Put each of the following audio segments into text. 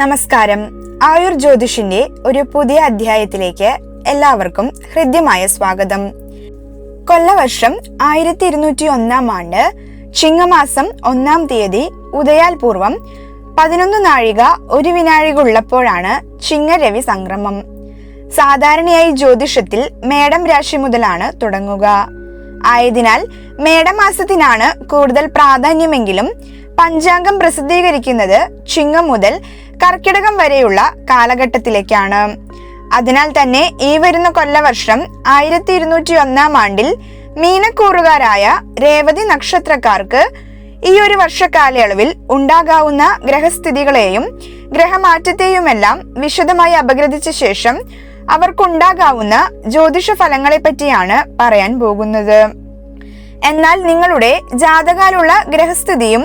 നമസ്കാരം. ആയുർ ജ്യോതിഷിന്റെ ഒരു പുതിയ അധ്യായത്തിലേക്ക് എല്ലാവർക്കും ഹൃദ്യമായ സ്വാഗതം. കൊല്ലവർഷം ആയിരത്തി ഇരുന്നൂറ്റി ഒന്നാം ആണ്ട് ചിങ്ങമാസം ഒന്നാം തീയതി ഉദയാൽ പൂർവം പതിനൊന്ന് നാഴിക ഒരു വിനാഴിക ഉള്ളപ്പോഴാണ് ചിങ്ങരവി സംക്രമം. സാധാരണയായി ജ്യോതിഷത്തിൽ മേടം രാശി മുതലാണ് തുടങ്ങുക. ആയതിനാൽ മേടമാസത്തിനാണ് കൂടുതൽ പ്രാധാന്യമെങ്കിലും പഞ്ചാംഗം പ്രസിദ്ധീകരിക്കുന്നത് ചിങ്ങം മുതൽ കർക്കിടകം വരെയുള്ള കാലഘട്ടത്തിലേക്കാണ്. അതിനാൽ തന്നെ ഈ വരുന്ന കൊല്ലവർഷം ആയിരത്തി ഇരുന്നൂറ്റി ഒന്നാം ആണ്ടിൽ മീനക്കൂറുകാരായ രേവതി നക്ഷത്രക്കാർക്ക് ഈ ഒരു വർഷക്കാലയളവിൽ ഉണ്ടാകാവുന്ന ഗ്രഹസ്ഥിതികളെയും ഗ്രഹമാറ്റത്തെയുമെല്ലാം വിശദമായി അപഗ്രഥിച്ച ശേഷം അവർക്കുണ്ടാകാവുന്ന ജ്യോതിഷ ഫലങ്ങളെ പറ്റിയാണ് പറയാൻ പോകുന്നത്. എന്നാൽ നിങ്ങളുടെ ജാതകാലുള്ള ഗ്രഹസ്ഥിതിയും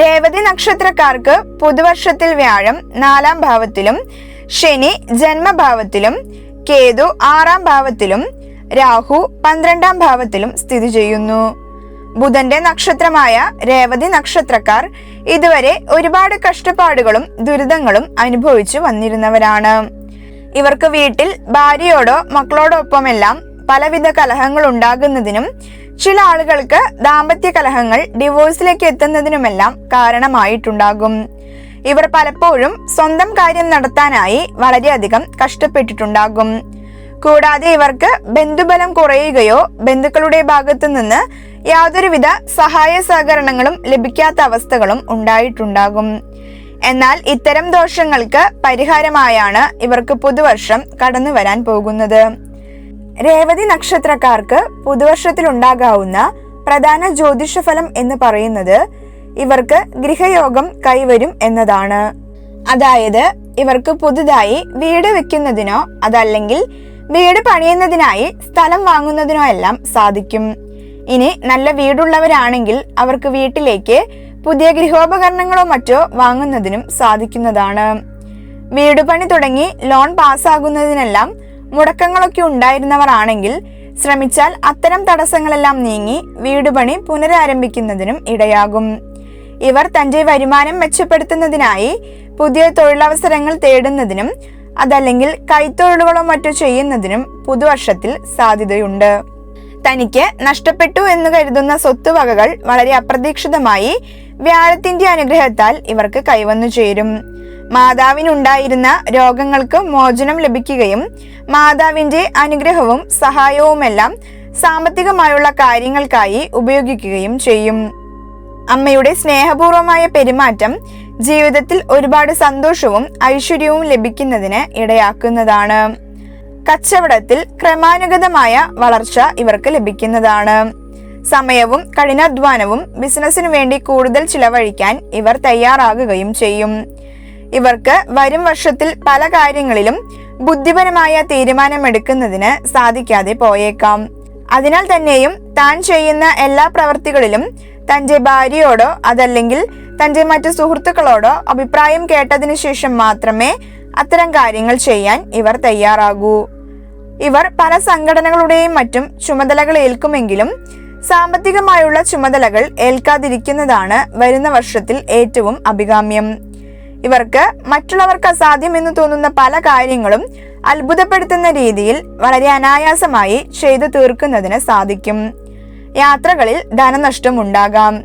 രേവതി നക്ഷത്രക്കാർക്ക് പുതുവർഷത്തിൽ വ്യാഴം നാലാം ഭാവത്തിലും ശനി ജന്മഭാവത്തിലും കേതു ആറാം ഭാവത്തിലും രാഹു പന്ത്രണ്ടാം ഭാവത്തിലും സ്ഥിതി ചെയ്യുന്നു. ബുധന്റെ നക്ഷത്രമായ രേവതി നക്ഷത്രക്കാർ ഇതുവരെ ഒരുപാട് കഷ്ടപ്പാടുകളും ദുരിതങ്ങളും അനുഭവിച്ചു വന്നിരുന്നവരാണ്. ഇവർക്ക് വീട്ടിൽ ഭാര്യയോടോ മക്കളോടൊപ്പമെല്ലാം പലവിധ കലഹങ്ങൾ ഉണ്ടാകുന്നതിനും ചില ആളുകൾക്ക് ദാമ്പത്യ കലഹങ്ങൾ ഡിവോഴ്സിലേക്ക് എത്തുന്നതിനുമെല്ലാം കാരണമായിട്ടുണ്ടാകും. ഇവർ പലപ്പോഴും സ്വന്തം കാര്യം നടത്താനായി വളരെയധികം കഷ്ടപ്പെട്ടിട്ടുണ്ടാകും. കൂടാതെ ഇവർക്ക് ബന്ധുബലം കുറയുകയോ ബന്ധുക്കളുടെ ഭാഗത്തു നിന്ന് യാതൊരുവിധ സഹായ സഹകരണങ്ങളും ലഭിക്കാത്ത അവസ്ഥകളും ഉണ്ടായിട്ടുണ്ടാകും. എന്നാൽ ഇത്തരം ദോഷങ്ങൾക്ക് പരിഹാരമായാണ് ഇവർക്ക് പുതുവർഷം കടന്നു വരാൻ പോകുന്നത്. രേവതി നക്ഷത്രക്കാർക്ക് പുതുവർഷത്തിൽ ഉണ്ടാകാവുന്ന പ്രധാന ജ്യോതിഷഫലം എന്ന് പറയുന്നത് ഇവർക്ക് ഗൃഹയോഗം കൈവരും എന്നതാണ്. അതായത് ഇവർക്ക് പുതുതായി വീട് വെക്കുന്നതിനോ അതല്ലെങ്കിൽ വീട് പണിയുന്നതിനായി സ്ഥലം വാങ്ങുന്നതിനോ എല്ലാം സാധിക്കും. ഇനി നല്ല വീടുള്ളവരാണെങ്കിൽ അവർക്ക് വീട്ടിലേക്ക് പുതിയ ഗൃഹോപകരണങ്ങളോ മറ്റോ വാങ്ങുന്നതിനും സാധിക്കുന്നതാണ്. വീട് പണി തുടങ്ങി ലോൺ പാസ്സാകുന്നതിനെല്ലാം മുടക്കങ്ങളൊക്കെ ഉണ്ടായിരുന്നവർ ആണെങ്കിൽ ശ്രമിച്ചാൽ അത്തരം തടസ്സങ്ങളെല്ലാം നീങ്ങി വീടുപണി പുനരാരംഭിക്കുന്നതിനും ഇടയാകും. ഇവർ തന്റെ വരുമാനം മെച്ചപ്പെടുത്തുന്നതിനായി പുതിയ തൊഴിലവസരങ്ങൾ തേടുന്നതിനും അതല്ലെങ്കിൽ കൈത്തൊഴിലുകളോ മറ്റോ ചെയ്യുന്നതിനും പുതുവർഷത്തിൽ സാധ്യതയുണ്ട്. തനിക്ക് നഷ്ടപ്പെട്ടു എന്ന് കരുതുന്ന സ്വത്തുവകകൾ വളരെ അപ്രതീക്ഷിതമായി വ്യാഴത്തിന്റെ അനുഗ്രഹത്താൽ ഇവർക്ക് കൈവന്നു ചേരും. മാതാവിനുണ്ടായിരുന്ന രോഗങ്ങൾക്ക് മോചനം ലഭിക്കുകയും മാതാവിന്റെ അനുഗ്രഹവും സഹായവുമെല്ലാം സാമ്പത്തികമായുള്ള കാര്യങ്ങൾക്കായി ഉപയോഗിക്കുകയും ചെയ്യും. അമ്മയുടെ സ്നേഹപൂർവമായ പെരുമാറ്റം ജീവിതത്തിൽ ഒരുപാട് സന്തോഷവും ഐശ്വര്യവും ലഭിക്കുന്നതിന് ഇടയാക്കുന്നതാണ്. കച്ചവടത്തിൽ ക്രമാനുഗതമായ വളർച്ച ഇവർക്ക് ലഭിക്കുന്നതാണ്. സമയവും കഠിനാധ്വാനവും ബിസിനസ്സിനു വേണ്ടി കൂടുതൽ ചിലവഴിക്കാൻ ഇവർ തയ്യാറാകുകയും ചെയ്യും. ഇവർക്ക് വരും വർഷത്തിൽ പല കാര്യങ്ങളിലും ബുദ്ധിപരമായ തീരുമാനമെടുക്കുന്നതിന് സാധിക്കാതെ പോയേക്കാം. അതിനാൽ തന്നെയും താൻ ചെയ്യുന്ന എല്ലാ പ്രവർത്തികളിലും തന്റെ ഭാര്യയോടോ അതല്ലെങ്കിൽ തന്റെ മറ്റു സുഹൃത്തുക്കളോടോ അഭിപ്രായം കേട്ടതിനു ശേഷം മാത്രമേ അത്തരം കാര്യങ്ങൾ ചെയ്യാൻ ഇവർ തയ്യാറാകൂ. ഇവർ പല സംഘടനകളുടെയും മറ്റും ചുമതലകൾ ഏൽക്കുമെങ്കിലും സാമ്പത്തികമായുള്ള ചുമതലകൾ ഏൽക്കാതിരിക്കുന്നതാണ് വരുന്ന വർഷത്തിൽ ഏറ്റവും അഭികാമ്യം. ഇവർക്ക് മറ്റുള്ളവർക്ക് അസാധ്യമെന്ന് തോന്നുന്ന പല കാര്യങ്ങളും അത്ഭുതപ്പെടുത്തുന്ന രീതിയിൽ വളരെ അനായാസമായി ചെയ്തു തീർക്കുന്നതിന് സാധിക്കും. യാത്രകളിൽ ധനനഷ്ടം ഉണ്ടാകാം.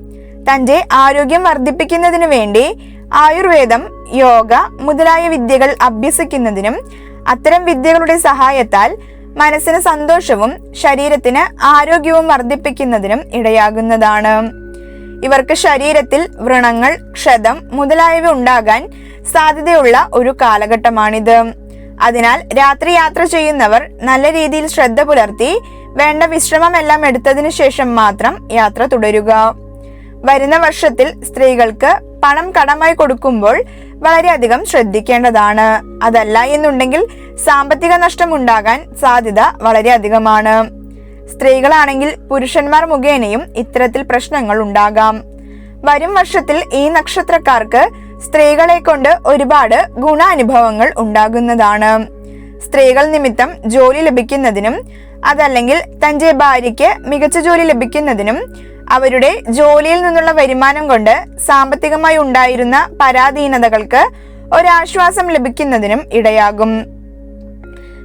തന്റെ ആരോഗ്യം വർദ്ധിപ്പിക്കുന്നതിന് വേണ്ടി ആയുർവേദം യോഗ മുതലായ വിദ്യകൾ അഭ്യസിക്കുന്നതിനും അത്തരം വിദ്യകളുടെ സഹായത്താൽ മനസ്സിന് സന്തോഷവും ശരീരത്തിന് ആരോഗ്യവും വർദ്ധിപ്പിക്കുന്നതിനും ഇടയാകുന്നതാണ്. ഇവർക്ക് ശരീരത്തിൽ വ്രണങ്ങൾ ക്ഷതം മുതലായവ ഉണ്ടാകാൻ സാധ്യതയുള്ള ഒരു കാലഘട്ടമാണിത്. അതിനാൽ രാത്രി യാത്ര ചെയ്യുന്നവർ നല്ല രീതിയിൽ ശ്രദ്ധ പുലർത്തി വേണ്ട വിശ്രമം എല്ലാം എടുത്തതിനു ശേഷം മാത്രം യാത്ര തുടരുക. വരുന്ന വർഷത്തിൽ സ്ത്രീകൾക്ക് പണം കടമായി കൊടുക്കുമ്പോൾ വളരെയധികം ശ്രദ്ധിക്കേണ്ടതാണ്. അതല്ല എന്നുണ്ടെങ്കിൽ സാമ്പത്തിക നഷ്ടം ഉണ്ടാകാൻ സാധ്യത വളരെയധികമാണ്. സ്ത്രീകളാണെങ്കിൽ പുരുഷന്മാർ മുഖേനയും ഇത്തരത്തിൽ പ്രശ്നങ്ങൾ ഉണ്ടാകാം. വരും വർഷത്തിൽ ഈ നക്ഷത്രക്കാർക്ക് സ്ത്രീകളെ കൊണ്ട് ഒരുപാട് ഗുണാനുഭവങ്ങൾ ഉണ്ടാകുന്നതാണ്. സ്ത്രീകൾ നിമിത്തം ജോലി ലഭിക്കുന്നതിനും അതല്ലെങ്കിൽ തന്റെ ഭാര്യയ്ക്ക് മികച്ച ജോലി ലഭിക്കുന്നതിനും അവരുടെ ജോലിയിൽ നിന്നുള്ള വരുമാനം കൊണ്ട് സാമ്പത്തികമായി ഉണ്ടായിരുന്ന പരാധീനതകൾക്ക് ഒരാശ്വാസം ലഭിക്കുന്നതിനും ഇടയാകും.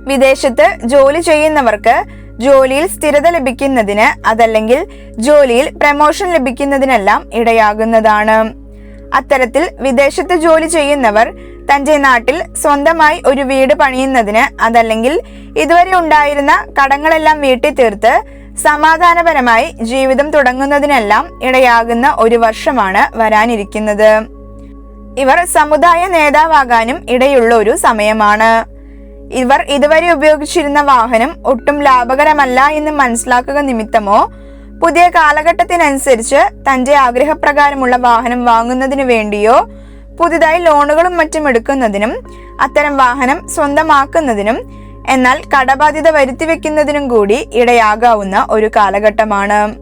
വിദേശത്ത് ജോലി ചെയ്യുന്നവർക്ക് ജോലിയിൽ സ്ഥിരത ലഭിക്കുന്നതിന് അതല്ലെങ്കിൽ ജോലിയിൽ പ്രമോഷൻ ലഭിക്കുന്നതിനെല്ലാം ഇടയാകുന്നതാണ്. അത്തരത്തിൽ വിദേശത്ത് ജോലി ചെയ്യുന്നവർ തന്റെ നാട്ടിൽ സ്വന്തമായി ഒരു വീട് പണിയുന്നതിന് അതല്ലെങ്കിൽ ഇതുവരെ ഉണ്ടായിരുന്ന കടങ്ങളെല്ലാം വീട്ടി തീർത്ത് സമാധാനപരമായി ജീവിതം തുടങ്ങുന്നതിനെല്ലാം ഇടയാകുന്ന ഒരു വർഷമാണ് വരാനിരിക്കുന്നത്. ഇവർ സമുദായ നേതാവാകാനും ഇടയുള്ള ഒരു സമയമാണ്. ഇവർ ഇതുവരെ ഉപയോഗിച്ചിരുന്ന വാഹനം ഒട്ടും ലാഭകരമല്ല എന്ന് മനസ്സിലാക്കുക നിമിത്തമോ? പുതിയ കാലഘട്ടത്തിനനുസരിച്ച് തന്റെ ആഗ്രഹപ്രകാരമുള്ള വാഹനം വാങ്ങുന്നതിനു വേണ്ടിയോ പുതുതായി ലോണുകളും മറ്റും എടുക്കുന്നതിനും അത്തരം വാഹനം സ്വന്തമാക്കുന്നതിനും എന്നാൽ കടബാധ്യത വരുത്തി വെക്കുന്നതിനും കൂടി ഇടയാകാവുന്ന ഒരു കാലഘട്ടമാണ്.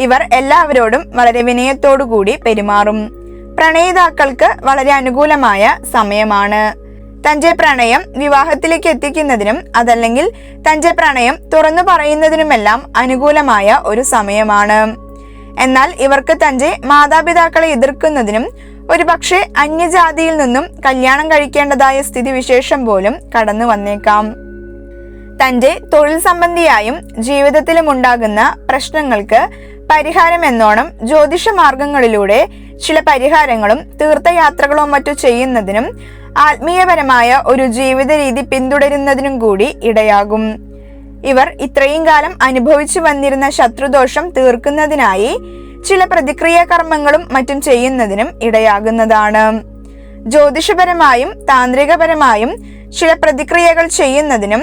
ഇവർ എല്ലാവരോടും വളരെ വിനയത്തോടു കൂടി പെരുമാറും. പ്രണയിതാക്കൾക്ക് വളരെ അനുകൂലമായ സമയമാണ്. തന്റെ പ്രണയം വിവാഹത്തിലേക്ക് എത്തിക്കുന്നതിനും അതല്ലെങ്കിൽ തന്റെ പ്രണയം തുറന്നു പറയുന്നതിനുമെല്ലാം അനുകൂലമായ ഒരു സമയമാണ്. എന്നാൽ ഇവർക്ക് തന്റെ മാതാപിതാക്കളെ എതിർക്കുന്നതിനും ഒരു പക്ഷേ അന്യജാതിയിൽ നിന്നും കല്യാണം കഴിക്കേണ്ടതായ സ്ഥിതിവിശേഷം പോലും കടന്നു വന്നേക്കാം. തന്റെ തൊഴിൽ സംബന്ധിയായും ജീവിതത്തിലും ഉണ്ടാകുന്ന പ്രശ്നങ്ങൾക്ക് പരിഹാരം എന്നോണം ജ്യോതിഷ മാർഗങ്ങളിലൂടെ ചില പരിഹാരങ്ങളും തീർത്ഥയാത്രകളോ മറ്റു ചെയ്യുന്നതിനും ആത്മീയപരമായ ഒരു ജീവിത രീതി പിന്തുടരുന്നതിനും കൂടി ഇടയാകും. ഇവർ ഇത്രയും കാലം അനുഭവിച്ചു വന്നിരുന്ന ശത്രുദോഷം തീർക്കുന്നതിനായി ചില പ്രതിക്രിയ കർമ്മങ്ങളും മറ്റും ചെയ്യുന്നതിനും ഇടയാകുന്നതാണ്. ജ്യോതിഷപരമായും താന്ത്രികപരമായും ചില പ്രതിക്രിയകൾ ചെയ്യുന്നതിനും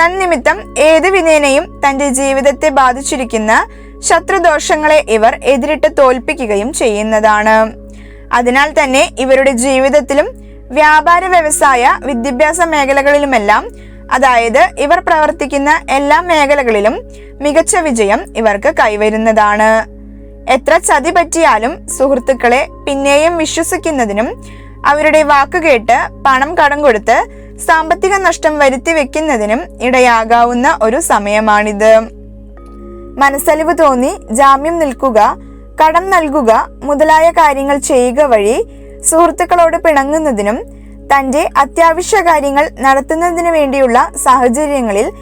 തന്നിമിത്തം ഏത് വിധേനയും തന്റെ ജീവിതത്തെ ബാധിച്ചിരിക്കുന്ന ശത്രുദോഷങ്ങളെ ഇവർ എതിരിട്ട് തോൽപ്പിക്കുകയും ചെയ്യുന്നതാണ്. അതിനാൽ തന്നെ ഇവരുടെ ജീവിതത്തിലും വ്യാപാര വ്യവസായ വിദ്യാഭ്യാസ മേഖലകളിലുമെല്ലാം അതായത് ഇവർ പ്രവർത്തിക്കുന്ന എല്ലാ മേഖലകളിലും മികച്ച വിജയം ഇവർക്ക് കൈവരുന്നതാണ്. എത്ര ചതി പറ്റിയാലും സുഹൃത്തുക്കളെ പിന്നെയും വിശ്വസിക്കുന്നതിനും അവരുടെ വാക്കുകേട്ട് പണം കടം കൊടുത്ത് സാമ്പത്തിക നഷ്ടം വരുത്തി വെക്കുന്നതിനും ഇടയാകാവുന്ന ഒരു സമയമാണിത്. മനസ്സലിവ് തോന്നി ജാമ്യം നിൽക്കുക കടം നൽകുക മുതലായ കാര്യങ്ങൾ ചെയ്യുക വഴി സുഹൃത്തുക്കളോട് പിണങ്ങുന്നതിനും തന്റെ അത്യാവശ്യ കാര്യങ്ങൾ നടത്തുന്നതിനു വേണ്ടിയുള്ള സാഹചര്യങ്ങളിൽ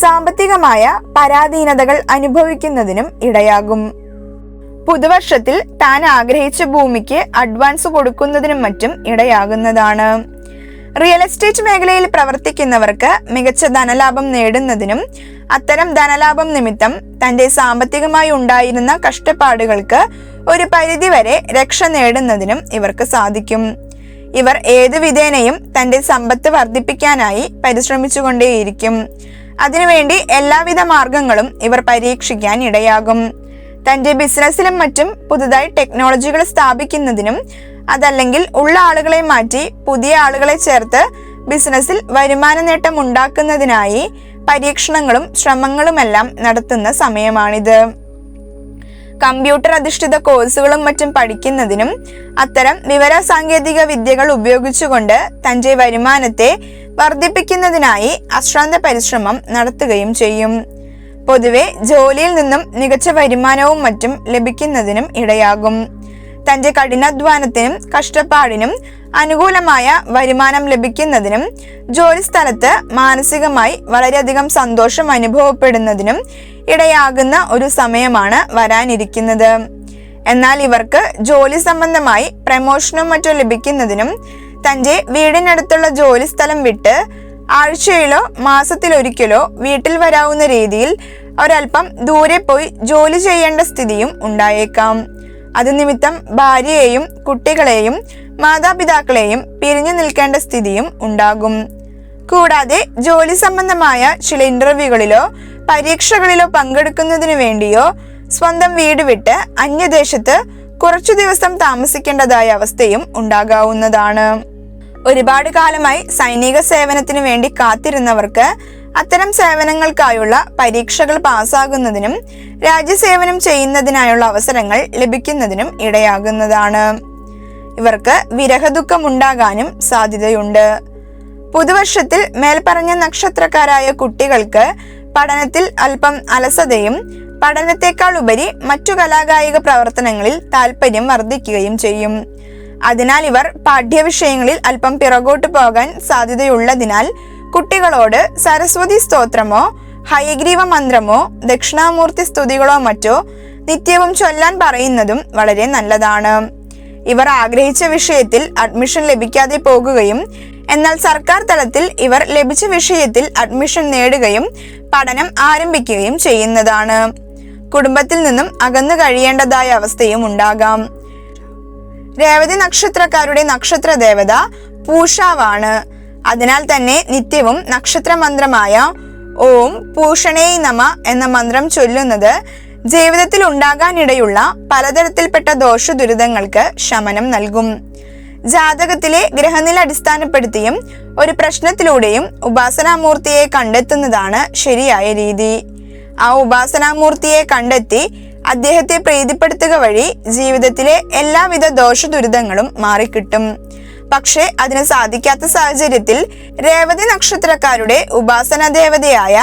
സാമ്പത്തികമായ പരാധീനതകൾ അനുഭവിക്കുന്നതിനും ഇടയാകും. പുതുവർഷത്തിൽ താൻ ആഗ്രഹിച്ച ഭൂമിക്ക് അഡ്വാൻസ് കൊടുക്കുന്നതിനും മറ്റും ഇടയാകുന്നതാണ്. റിയൽ എസ്റ്റേറ്റ് മേഖലയിൽ പ്രവർത്തിക്കുന്നവർക്ക് മികച്ച ധനലാഭം നേടുന്നതിനും അത്തരം ധനലാഭം നിമിത്തം തന്റെ സാമ്പത്തികമായി ഉണ്ടായിരുന്ന കഷ്ടപ്പാടുകൾക്ക് ഒരു പരിധിവരെ രക്ഷ നേടുന്നതിനും ഇവർക്ക് സാധിക്കും. ഇവർ ഏതു വിധേനയും തന്റെ സമ്പത്ത് വർദ്ധിപ്പിക്കാനായി പരിശ്രമിച്ചുകൊണ്ടേയിരിക്കും. അതിനുവേണ്ടി എല്ലാവിധ മാർഗങ്ങളും ഇവർ പരീക്ഷിക്കാൻ ഇടയാകും. തന്റെ ബിസിനസ്സിലും മറ്റും പുതുതായി ടെക്നോളജികൾ സ്ഥാപിക്കുന്നതിനും അതല്ലെങ്കിൽ ഉള്ള ആളുകളെ മാറ്റി പുതിയ ആളുകളെ ചേർത്ത് ബിസിനസ്സിൽ വരുമാന നേട്ടം ഉണ്ടാക്കുന്നതിനായി പരീക്ഷണങ്ങളും ശ്രമങ്ങളുമെല്ലാം നടത്തുന്ന സമയമാണിത്. കമ്പ്യൂട്ടർ അധിഷ്ഠിത കോഴ്സുകളും മറ്റും പഠിക്കുന്നതിനും അത്തരം വിവര സാങ്കേതിക വിദ്യകൾ ഉപയോഗിച്ചുകൊണ്ട് തന്റെ വരുമാനത്തെ വർദ്ധിപ്പിക്കുന്നതിനായി അശ്രാന്ത പരിശ്രമം നടത്തുകയും ചെയ്യും. പൊതുവെ ജോലിയിൽ നിന്നും മികച്ച വരുമാനവും മറ്റും ലഭിക്കുന്നതിനും ഇടയാകും. തന്റെ കഠിനാധ്വാനത്തിനും കഷ്ടപ്പാടിനും അനുകൂലമായ വരുമാനം ലഭിക്കുന്നതിനും ജോലിസ്ഥലത്ത് മാനസികമായി വളരെയധികം സന്തോഷം അനുഭവപ്പെടുന്നതിനും ഇടയാകുന്ന ഒരു സമയമാണ് വരാനിരിക്കുന്നത്. എന്നാൽ ഇവർക്ക് ജോലി സംബന്ധമായി പ്രമോഷനും മറ്റും ലഭിക്കുന്നതിനും തന്റെ വീടിനടുത്തുള്ള ജോലി സ്ഥലം വിട്ട് ആഴ്ചയിലോ മാസത്തിലൊരിക്കലോ വീട്ടിൽ വരാവുന്ന രീതിയിൽ ഒരൽപ്പം ദൂരെ പോയി ജോലി ചെയ്യേണ്ട സ്ഥിതിയും ഉണ്ടായേക്കാം. അത് നിമിത്തം ഭാര്യയെയും കുട്ടികളെയും മാതാപിതാക്കളെയും പിരിഞ്ഞു നിൽക്കേണ്ട സ്ഥിതിയും ഉണ്ടാകും. കൂടാതെ ജോലി സംബന്ധമായ ചില ഇന്റർവ്യൂകളിലോ പരീക്ഷകളിലോ പങ്കെടുക്കുന്നതിനു വേണ്ടിയോ സ്വന്തം വീട് വിട്ട് അന്യദേശത്ത് കുറച്ചു ദിവസം താമസിക്കേണ്ടതായ അവസ്ഥയും ഉണ്ടാകാവുന്നതാണ്. ഒരുപാട് കാലമായി സൈനിക സേവനത്തിന് വേണ്ടി കാത്തിരുന്നവർക്ക് അത്തരം സേവനങ്ങൾക്കായുള്ള പരീക്ഷകൾ പാസ്സാകുന്നതിനും രാജ്യസേവനം ചെയ്യുന്നതിനായുള്ള അവസരങ്ങൾ ലഭിക്കുന്നതിനും ഇടയാകുന്നതാണ്. ഇവർക്ക് വിരഹദുഃഖം ഉണ്ടാകാനും സാധ്യതയുണ്ട്. പുതുവർഷത്തിൽ മേൽപ്പറഞ്ഞ നക്ഷത്രക്കാരായ കുട്ടികൾക്ക് പഠനത്തിൽ അല്പം അലസതയും പഠനത്തെക്കാൾ ഉപരി മറ്റു കലാകായിക പ്രവർത്തനങ്ങളിൽ താല്പര്യം വർദ്ധിക്കുകയും ചെയ്യും. അതിനാൽ ഇവർ പാഠ്യവിഷയങ്ങളിൽ അല്പം പിറകോട്ട് പോകാൻ സാധ്യതയുള്ളതിനാൽ കുട്ടികളോട് സരസ്വതി സ്തോത്രമോ ഹയഗ്രീവ മന്ത്രമോ ദക്ഷിണാമൂർത്തി സ്തുതികളോ മറ്റോ നിത്യവും ചൊല്ലാൻ പറയുന്നതും വളരെ നല്ലതാണ്. ഇവർ ആഗ്രഹിച്ച വിഷയത്തിൽ അഡ്മിഷൻ ലഭിക്കാതെ പോകുകയും എന്നാൽ സർക്കാർ തലത്തിൽ ഇവർ ലഭിച്ച വിഷയത്തിൽ അഡ്മിഷൻ നേടുകയും പഠനം ആരംഭിക്കുകയും ചെയ്യുന്നതാണ്. കുടുംബത്തിൽ നിന്നും അകന്നു കഴിയേണ്ടതായ അവസ്ഥയും ഉണ്ടാകാം. രേവതി നക്ഷത്രക്കാരുടെ നക്ഷത്ര ദേവത പൂഷാവാണ്. അതിനാൽ തന്നെ നിത്യവും നക്ഷത്രമന്ത്രമായ ഓം പൂഷണേ നമ എന്ന മന്ത്രം ചൊല്ലുന്നത് ജീവിതത്തിൽ ഉണ്ടാകാനിടയുള്ള പലതരത്തിൽപ്പെട്ട ദോഷ ദുരിതങ്ങൾക്ക് ശമനം നൽകും. ജാതകത്തിലെ ഗ്രഹനില അടിസ്ഥാനപ്പെടുത്തിയും ഒരു പ്രശ്നത്തിലൂടെയും ഉപാസനാമൂർത്തിയെ കണ്ടെത്തുന്നതാണ് ശരിയായ രീതി. ആ ഉപാസനാമൂർത്തിയെ കണ്ടെത്തി അദ്ദേഹത്തെ പ്രീതിപ്പെടുത്തുക വഴി ജീവിതത്തിലെ എല്ലാവിധ ദോഷ ദുരിതങ്ങളും മാറിക്കിട്ടും. പക്ഷേ അതിന് സാധിക്കാത്ത സാഹചര്യത്തിൽ രേവതി നക്ഷത്രക്കാരുടെ ഉപാസന ദേവതയായ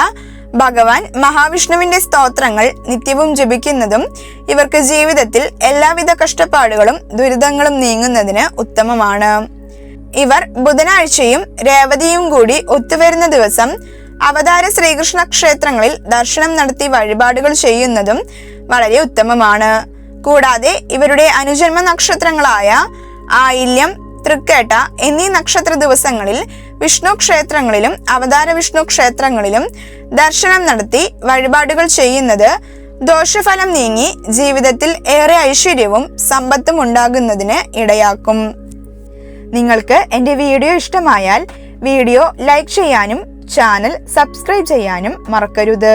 ഭഗവാൻ മഹാവിഷ്ണുവിന്റെ സ്തോത്രങ്ങൾ നിത്യവും ജപിക്കുന്നതും ഇവർക്ക് ജീവിതത്തിൽ എല്ലാവിധ കഷ്ടപ്പാടുകളും ദുരിതങ്ങളും നീങ്ങുന്നതിന് ഉത്തമമാണ്. ഇവർ ബുധനാഴ്ചയും രേവതിയും കൂടി ഒത്തുവരുന്ന ദിവസം അവതാര ശ്രീകൃഷ്ണ ക്ഷേത്രങ്ങളിൽ ദർശനം നടത്തി വഴിപാടുകൾ ചെയ്യുന്നതും വളരെ ഉത്തമമാണ്. കൂടാതെ ഇവരുടെ അനുജന്മ നക്ഷത്രങ്ങളായ ആയില്യം തൃക്കേട്ട എന്നീ നക്ഷത്ര ദിവസങ്ങളിൽ വിഷ്ണു ക്ഷേത്രങ്ങളിലും അവതാര വിഷ്ണു ക്ഷേത്രങ്ങളിലും ദർശനം നടത്തി വഴിപാടുകൾ ചെയ്യുന്നത് ദോഷഫലം നീങ്ങി ജീവിതത്തിൽ ഏറെ ഐശ്വര്യവും സമ്പത്തും ഉണ്ടാകുന്നതിന് ഇടയാക്കും. നിങ്ങൾക്ക് എന്റെ വീഡിയോ ഇഷ്ടമായാൽ വീഡിയോ ലൈക്ക് ചെയ്യാനും ചാനൽ സബ്സ്ക്രൈബ് ചെയ്യാനും മറക്കരുത്.